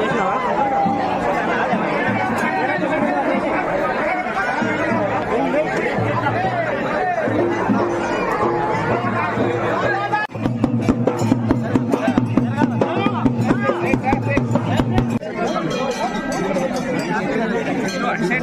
చేసినావా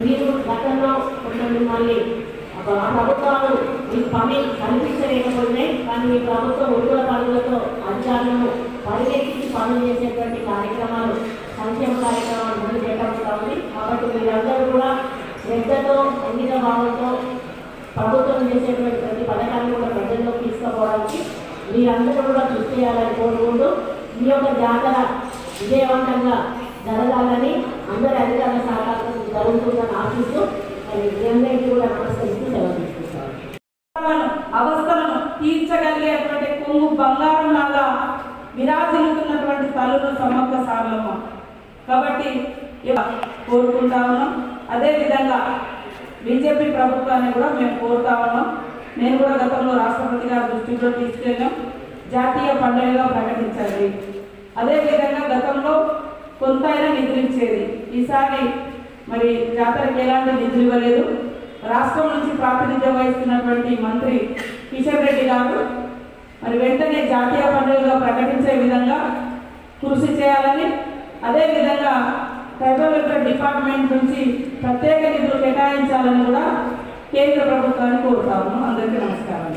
మీరు గతంలో ఒక ప్రభుత్వాలు మీ పని కనిపించలేకపోతున్నాయి కానీ మీ ప్రభుత్వం ఉద్యోగ పనులతో అంశాలను పరిగెత్తి పనులు చేసేటువంటి కార్యక్రమాలు సంక్షేమ కార్యక్రమాలు ముందు చేపడుతూ ఉంది కాబట్టి మీరందరూ కూడా ప్రజలతో అంకిత భావంతో ప్రభుత్వం చేసేటువంటి ప్రతి పథకాన్ని కూడా ప్రజల్లోకి తీసుకుపోవడానికి మీరందరూ కూడా కృషి చేయాలని కోరుకుంటూ మీ యొక్క జాతర విజయవంతంగా జరగాలని అందరి అధికారుల సహకారం జరుగుతుందని ఆశిస్తూ మరి మీ అందరికీ కూడా నమస్కరిస్తూ సెలవు అవస్థలను తీర్చగలిగేటువంటి కొంగు బంగారం లాగా విరాజిల్లుతున్నటువంటి తల్లులు సమగ్ర సారలమ్మ. కాబట్టి కోరుకుంటా ఉన్నాం. అదేవిధంగా బీజేపీ ప్రభుత్వాన్ని కూడా మేము కోరుతా ఉన్నాం. నేను కూడా గతంలో రాష్ట్రపతి గారి దృష్టిలో తీసుకెళ్ళాం. జాతీయ పండుగగా ప్రకటించాలి అదేవిధంగా గతంలో కొంత నిధులు ఇచ్చేది ఈసారి మరి జాతరకి ఎలాంటి నిధులు ఇవ్వలేదు. రాష్ట్రం నుంచి ప్రాతినిధ్యం వహిస్తున్నటువంటి మంత్రి కిషన్ రెడ్డి గారు మరి వెంటనే జాతీయ పండుగగా ప్రకటించే విధంగా కృషి చేయాలని అదేవిధంగా ట్రైబల్ వెల్ఫేర్ డిపార్ట్మెంట్ నుంచి ప్రత్యేక నిధులు కూడా కేంద్ర ప్రభుత్వాన్ని కోరుతాము. అందరికీ నమస్కారం